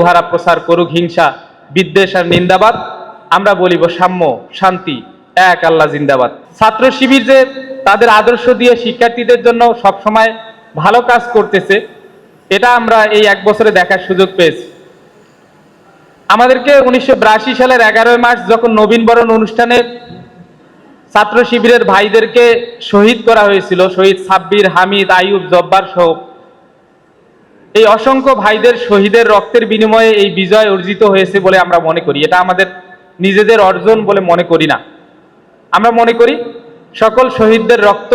উহারা প্রসার করুক, হিংসা, বিদ্বেষ আর নিন্দাবাদ। আমরা বলিব, সাম্য, শান্তি, এক আল্লাহ জিন্দাবাদ। ছাত্র শিবির যে তাদের আদর্শ দিয়ে শিক্ষার্থীদের জন্য সবসময় ভালো কাজ করতেছে, এটা আমরা এই এক বছরে দেখার সুযোগ পেয়েছি। আমাদেরকে উনিশশো বিরাশি সালের এগারোই মার্চ যখন নবীন বরণ অনুষ্ঠানে ছাত্র শিবিরের ভাইদেরকে শহীদ করা হয়েছিল, শহীদ সাব্বির, হামিদ, আইয়ুব, জব্বার সহ এই অসংখ্য ভাইদের শহীদের রক্তের বিনিময়ে এই বিজয় অর্জিত হয়েছে বলে আমরা মনে করি। এটা আমাদের নিজেদের অর্জন বলে মনে করি না। আমরা মনে করি সকল শহীদদের রক্ত,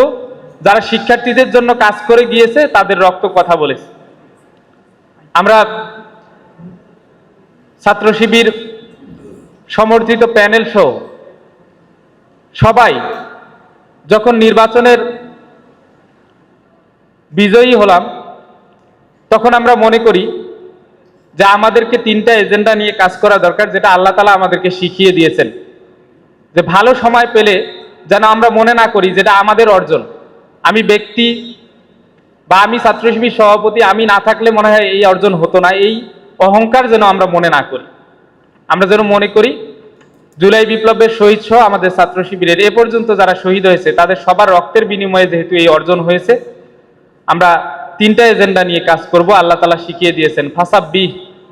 যারা শিক্ষার্থীদের জন্য কাজ করে গিয়েছে, তাদের রক্ত কথা বলেছে। আমরা ছাত্র শিবির সমর্থিত প্যানেল সহ সবাই যখন নির্বাচনের বিজয়ী হলাম তখন আমরা মনে করি যে আমাদেরকে তিনটা এজেন্ডা নিয়ে কাজ করা দরকার, যেটা আল্লাহ তালা আমাদেরকে শিখিয়ে দিয়েছেন। যে ভালো সময় পেলে যেন আমরা মনে না করি যেটা আমাদের অর্জন। আমি ব্যক্তি বা আমি ছাত্র শিবির সভাপতি, আমি না থাকলে মনে হয় এই অর্জন হতো না, এই অহংকার যেন আমরা মনে না করি। আমরা যেন মনে করি জুলাই বিপ্লবের শহীদ সহ আমাদের ছাত্র শিবিরের এ পর্যন্ত যারা শহীদ হয়েছে, তাদের সবার রক্তের বিনিময়ে যেহেতু এই অর্জন হয়েছে, আমরা তিনটা এজেন্ডা নিয়ে কাজ করব। আল্লাহ তালা শিখিয়ে দিয়েছেন, ফাসাব্বি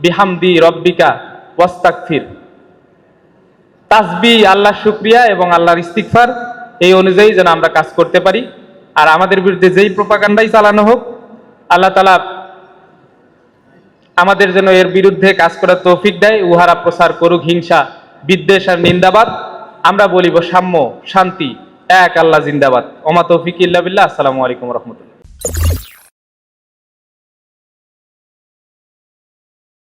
বিহামদি রব্বিকা ওয়াস্তাকফির তাসবি আল্লাহ শুক্রিয়া এবং আল্লাহর ইস্তিকফার এই অনুযায়ী যেন আমরা কাজ করতে পারি। আর আমাদের বিরুদ্ধে যেই প্রপাকাণ্ডাই চালানো হোক, আল্লাহ তালা আমাদের যেন এর বিরুদ্ধে কাজ করার তৌফিক দেয়। উহারা প্রসার করুক, হিংসা, বিদ্বেষ আর নিন্দাবাদ। আমরা বলিব সাম্য, শান্তি, এক আল্লাহ জিন্দাবাদ। ওমা তৌফিক ইল্লা বিল্লাহ। আসসালামু আলাইকুম রহমতুল্লাহ।